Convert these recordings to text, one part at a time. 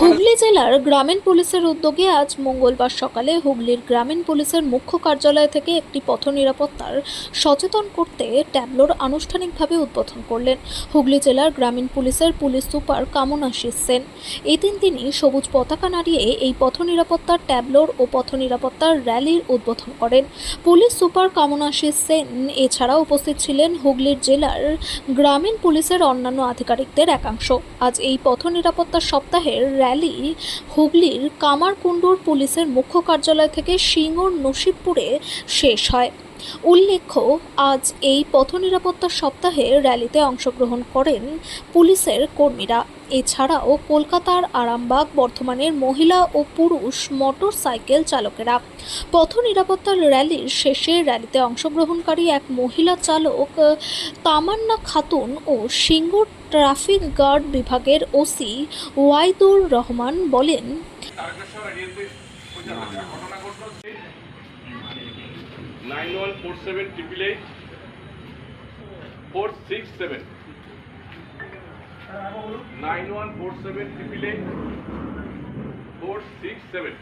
হুগলি জেলার গ্রামীণ পুলিশের উদ্যোগে আজ মঙ্গলবার সকালে হুগলির গ্রামীণ পুলিশের মুখ্য কার্যালয় থেকে একটি পথ নিরাপত্তার সচেতন করতে ট্যাবলোর আনুষ্ঠানিকভাবে উদ্বোধন করলেন হুগলি জেলার গ্রামীণ পুলিশের পুলিশ সুপার কামনাশিস সেন। এদিন তিনি সবুজ পতাকা নাড়িয়ে এই পথ নিরাপত্তার ট্যাবলোর ও পথ নিরাপত্তার র্যালির উদ্বোধন করেন। পুলিশ সুপার কামনাশিস সেন এছাড়া উপস্থিত ছিলেন হুগলির জেলার গ্রামীণ পুলিশের অন্যান্য আধিকারিকদের একাংশ। আজ এই পথ নিরাপত্তা সপ্তাহের র্যালি হুগলির কামারকুণ্ডুর পুলিশের মুখ্য কার্যালয় থেকে সিঙ্গুর নসিবপুরে শেষ হয়। উল্লেখ্য, আজ এই পথ নিরাপত্তা সপ্তাহে র্যালিতে অংশগ্রহণ করেন পুলিশের কর্মীরা। এছাড়াও কলকাতার আরামবাগ বর্ধমানের মহিলা ও পুরুষ মোটর সাইকেল চালকেরা। পথ নিরাপত্তার র্যালির শেষে র্যালিতে অংশগ্রহণকারী এক মহিলা চালক, তামান্না খাতুন ও সিঙ্গুর ট্রাফিক গার্ড বিভাগের ওসি ওয়াইদুর রহমান বলেন four six seven nine one four seven four six seven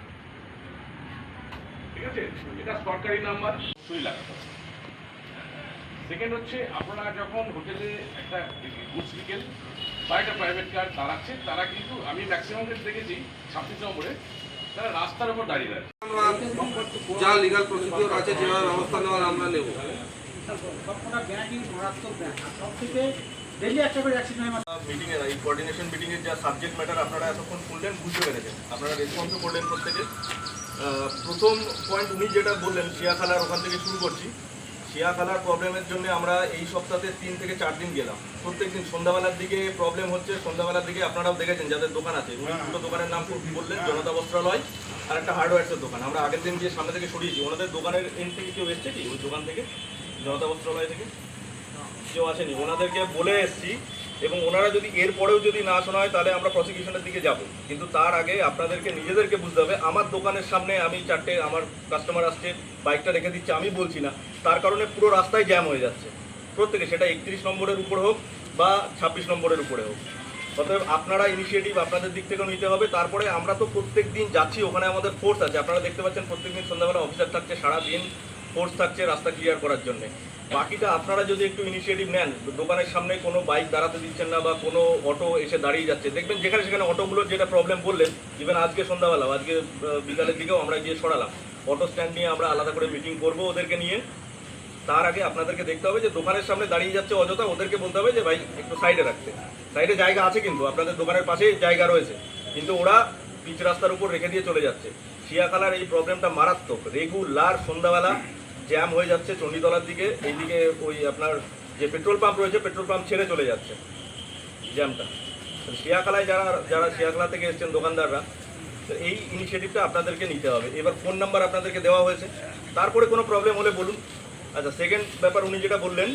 ঠিক আছে এটা সরকারি নাম্বার সেকেন্ড হচ্ছে আপনারা যখন হোটেলে একটা গুডস বিকেল বা একটা প্রাইভেট কার দাঁড়াচ্ছে তারা কিন্তু আমি ম্যাক্সিমাম দেখেছি ছাব্বিশ নম্বরে তারা রাস্তার উপর দাঁড়িয়ে আমরা যা লিগাল প্রসিডিওর আছে যেভাবে ব্যবস্থা নেওয়ার আমরা নেব। সবকটা ব্যাংকই মারাত্মক ব্যাংক সব থেকে ডেলি একটা করে অ্যাক্সিডেন্ট হয় মিটিং এই কোঅর্ডিনেশন মিটিং যা সাবজেক্ট ম্যাটার আপনারা এতক্ষণ শুনলেন বুঝতে পেরেছেন। আপনারা রেসপন্সও করলেন প্রত্যেকে। আহ, প্রথম পয়েন্ট উনি যেটা বললেন শিয়াখালার ওখান থেকে শুরু করছি। শিয়াখালার প্রবলেমের জন্য আমরা এই সপ্তাহে তিন থেকে চার দিন গেলাম। প্রত্যেক দিন সন্ধ্যাবেলার দিকে প্রবলেম হচ্ছে সন্ধ্যাবেলার দিকে আপনারাও দেখেছেন যাদের দোকান আছে উনি দুটো দোকানের নাম বললেন জনতা বস্ত্রালয় আর একটা হার্ডওয়্যার্সের দোকান। আমরা আগের দিন গিয়ে সামনে থেকে সরিয়েছি। ওনাদের দোকানের এন থেকে কেউ এসছে কি? ওই দোকান থেকে? জনতা বস্ত্রালয় থেকে? কেউ আসেনি। ওনাদেরকে বলে এসেছি এবং ওনারা যদি এর পরেও যদি না শোনা হয় তাহলে আমরা প্রসিকিউশনের দিকে যাব। কিন্তু তার আগে আপনাদেরকে, নিজেদেরকে বুঝতে হবে, আমার দোকানের সামনে আমি চারটে, আমার কাস্টমার আসছে বাইকটা রেখে দিচ্ছে, আমি বলছি না। তার কারণে পুরো রাস্তায় জ্যাম হয়ে যাচ্ছে। প্রত্যেকে, সেটা একত্রিশ নম্বরের উপর হোক বা ছাব্বিশ নম্বরের উপরে হোক। অতএব আপনারা ইনিশিয়েটিভ আপনাদের দিক থেকেও নিতে হবে। তারপরে আমরা তো প্রত্যেক দিন যাচ্ছি, ওখানে আমাদের ফোর্স আছে। আপনারা দেখতে পাচ্ছেন, প্রত্যেক দিন সন্ধ্যাবেলা অফিসার থাকছে, সারাদিন ফোর্স থাকছে রাস্তা ক্লিয়ার করার জন্য। বাকিটা আপনারা যদি একটু ইনিশিয়েটিভ নেন, দোকানের সামনে কোনো বাইক দাঁড়াতে দিচ্ছেন না বা কোনো অটো এসে দাঁড়িয়ে যাচ্ছে, দেখবেন যেখানে সেখানে অটোগুলোর যেটা প্রবলেম বললেন ইভেন আজকে সন্ধ্যাবেলা, আজকে বিকালের দিকেও আমরা গিয়ে সরালাম। অটো স্ট্যান্ড নিয়ে আমরা আলাদা করে মিটিং করব ওদেরকে নিয়ে। তার আগে আপনাদেরকে দেখতে হবে যে দোকানের সামনে দাঁড়িয়ে যাচ্ছে অযথা, ওদেরকে বলতে হবে যে, ভাই, একটু সাইডে রাখতে। সাইডে জায়গা আছে কিন্তু, আপনাদের দোকানের পাশেই জায়গা রয়েছে। কিন্তু ওরা পিচ রাস্তার উপর রেখে দিয়ে চলে যাচ্ছে। শিয়াখালার এই প্রবলেমটা মারাত্মক। রেগুলার সন্ধ্যাবেলা জ্যাম হয়ে যাচ্ছে চণ্ডীতলার দিকে, এইদিকে ওই আপনার যে পেট্রোল পাম্প রয়েছে, পেট্রোল পাম্প ছেড়ে চলে যাচ্ছে জ্যামটা। শিয়াখালায় যারা যারা শিয়াখালা থেকে এসছেন দোকানদাররা, তো এই ইনিশিয়েটিভটা আপনাদেরকে নিতে হবে। এবার ফোন নাম্বার আপনাদেরকে দেওয়া হয়েছে। তারপরে কোনো প্রবলেম হলে বলুন। আচ্ছা সেকেন্ড ব্যাপার উনি যেটা বললেন,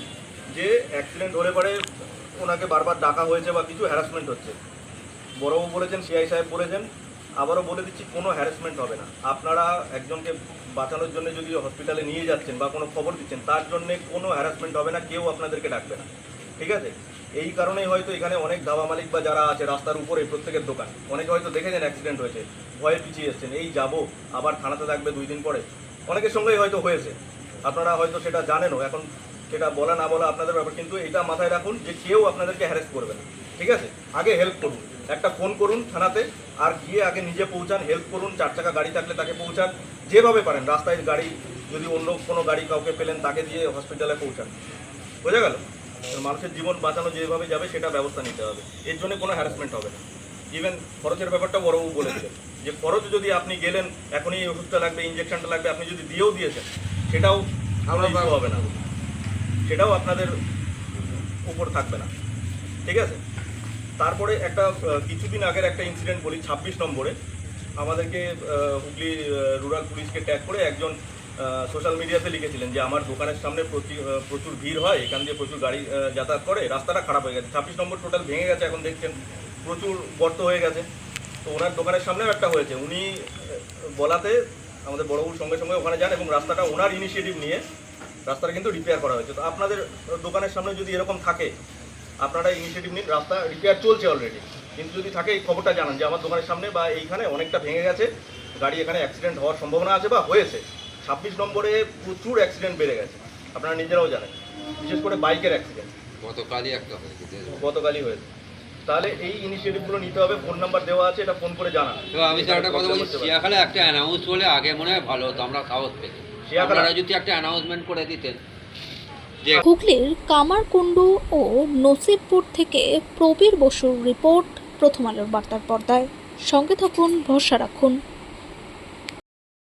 যে অ্যাক্সিডেন্ট হলে পরে ওনাকে বারবার ডাকা হয়েছে বা কিছু হ্যারাসমেন্ট হচ্ছে। বড়বাবু বলেছেন সিআই সাহেব বলেছেন আবারও বলে দিচ্ছি, কোনো হ্যারাসমেন্ট হবে না। আপনারা একজনকে বাঁচানোর জন্য যদি হসপিটালে নিয়ে যাচ্ছেন বা কোনো খবর দিচ্ছেন, তার জন্য কোনো হ্যারাসমেন্ট হবে না, কেউ আপনাদেরকে ডাকবে না। ঠিক আছে? এই কারণেই হয়তো এখানে অনেক ধাবা মালিক বা যারা আছে, রাস্তার উপরে, প্রত্যেকের দোকান। অনেকে হয়তো দেখেছেন অ্যাক্সিডেন্ট হয়েছে, ভয়ে পিছিয়ে এসছেন, এই যাব, আবার থানাতে থাকবে দুই দিন পরে। অনেকের সঙ্গেই হয়তো হয়েছে। আপনারা হয়তো সেটা জানেনও, এখন সেটা বলা না বলা আপনাদের ব্যাপার, কিন্তু এটা মাথায় রাখুন যে কেউ আপনাদেরকে হ্যারেস করবে না। ঠিক আছে? আগে হেল্প করুন। একটা ফোন করুন থানাতে, আর গিয়ে আগে নিজে পৌঁছান হেল্প করুন, চার চাকা গাড়ি থাকলে তাকে পৌঁছান, যেভাবে পারেন, রাস্তায় গাড়ি, যদি অন্য কোনো গাড়ি কাউকে পেলেন, তাকে দিয়ে হসপিটালে পৌঁছান। বোঝা গেল? মানুষের জীবন বাঁচানো যেভাবে যাবে, সেটা ব্যবস্থা নিতে হবে। এর জন্য কোনো হ্যারাসমেন্ট হবে না। ইভেন খরচের ব্যাপারটা বড়বাবু বলেছে যে খরচ যদি আপনি গেলেন, এখনই ওষুধটা লাগবে ইঞ্জেকশনটা লাগবে, আপনি যদি দিয়েও দিয়েছেন, সেটাও আমরা হবে না। সেটাও আপনাদের উপর থাকবে না। ঠিক আছে? তারপরে একটা কিছুদিন আগের একটা ইনসিডেন্ট বলি, ছাব্বিশ নম্বরে, আমাদেরকে হুগলি রুরাল পুলিশকে ট্যাগ করে একজন সোশ্যাল মিডিয়াতে লিখেছিলেন যে, আমার দোকানের সামনে প্রচুর ভিড় হয়, এখান দিয়ে প্রচুর গাড়ি যাতায়াত করে, রাস্তাটা খারাপ হয়ে গেছে। ছাব্বিশ নম্বর টোটাল ভেঙে গেছে, এখন দেখছেন, প্রচুর গর্ত হয়ে গেছে। তো ওনার দোকানের সামনেও একটা হয়েছে। উনি বলাতে আমাদের বড়বাবুর সঙ্গে সঙ্গে ওখানে যান এবং রাস্তাটা ওনার ইনিশিয়েটিভ নিয়ে রাস্তাটা কিন্তু রিপেয়ার করা হয়েছে। তো আপনাদের দোকানের সামনে যদি এরকম থাকে আপনারা ইনিশিয়েটিভ নিন রাস্তা রিপেয়ার চলছে অলরেডি কিন্তু যদি থাকে এই খবরটা জানান যে আমার দোকানের সামনে বা এইখানে অনেকটা ভেঙে গেছে গাড়ি এখানে অ্যাক্সিডেন্ট হওয়ার সম্ভাবনা আছে বা হয়েছে। ছাব্বিশ নম্বরে প্রচুর অ্যাক্সিডেন্ট বেড়ে গেছে। আপনারা নিজেরাও জানেন বিশেষ করে বাইকের অ্যাক্সিডেন্ট গতকালই একটা হয়েছে গতকালই হয়েছে। তাহলে এই ইনিশিয়েটিভগুলো নিতে হবে ফোন নাম্বার দেওয়া আছে এটা ফোন করে জানান। আমি স্যার একটা কথা বলছি শিয়াখালে একটা অ্যানাউন্স হলে আগে মনে হয় ভালো হতো আমরা সাহস পেতাম আপনারা যদি একটা অ্যানাউন্সমেন্ট করে দিতেন হুগলির কামারকুণ্ডু ও নসিবপুর থেকে প্রবীর বসুর রিপোর্ট প্রথম আলোর বার্তার পর্দায়। সঙ্গে থাকুন, ভরসা রাখুন।